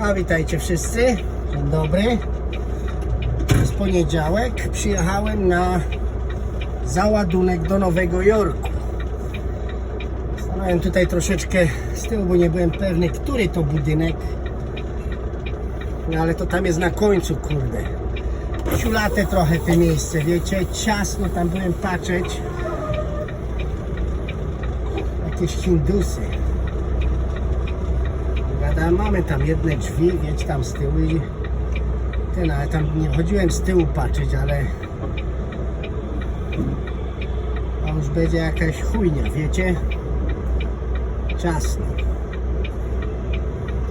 A witajcie wszyscy. Dzień dobry. Jest poniedziałek. Przyjechałem na załadunek do Nowego Jorku. Stanąłem tutaj troszeczkę z tyłu, bo nie byłem pewny, który to budynek. No ale to tam jest na końcu, kurde. Siulate trochę te miejsce, wiecie, ciasno tam byłem patrzeć. Jakieś hindusy. Gada, mamy tam jedne drzwi, wieć tam z tyłu i ten, ale tam nie chodziłem z tyłu patrzeć, ale a już będzie jakaś chujnia, wiecie? Ciasno.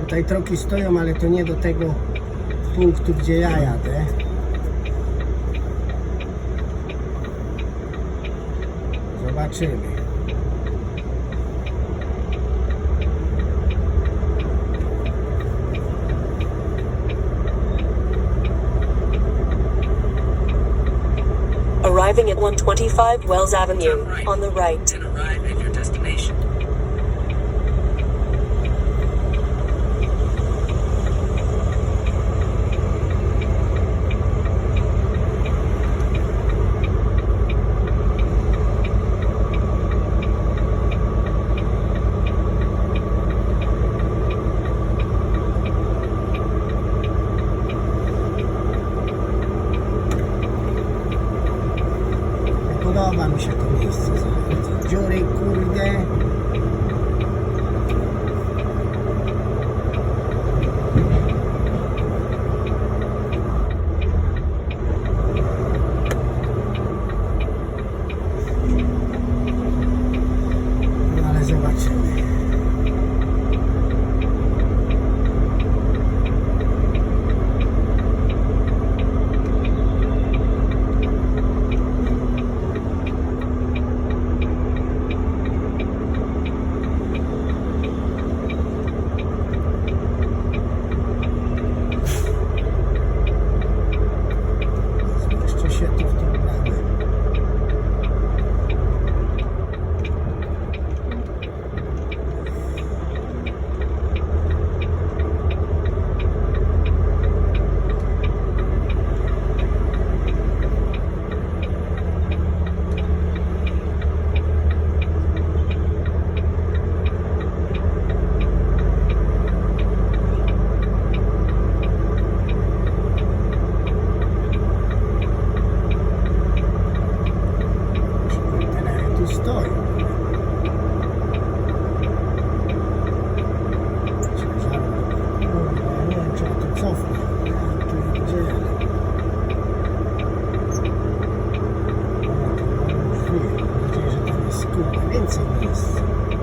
Tutaj troki stoją, ale to nie do tego punktu, gdzie ja jadę. Zobaczymy. Arriving at 125 Wells Avenue, on the right. ها و میشه کنیست جوری کرده suitcase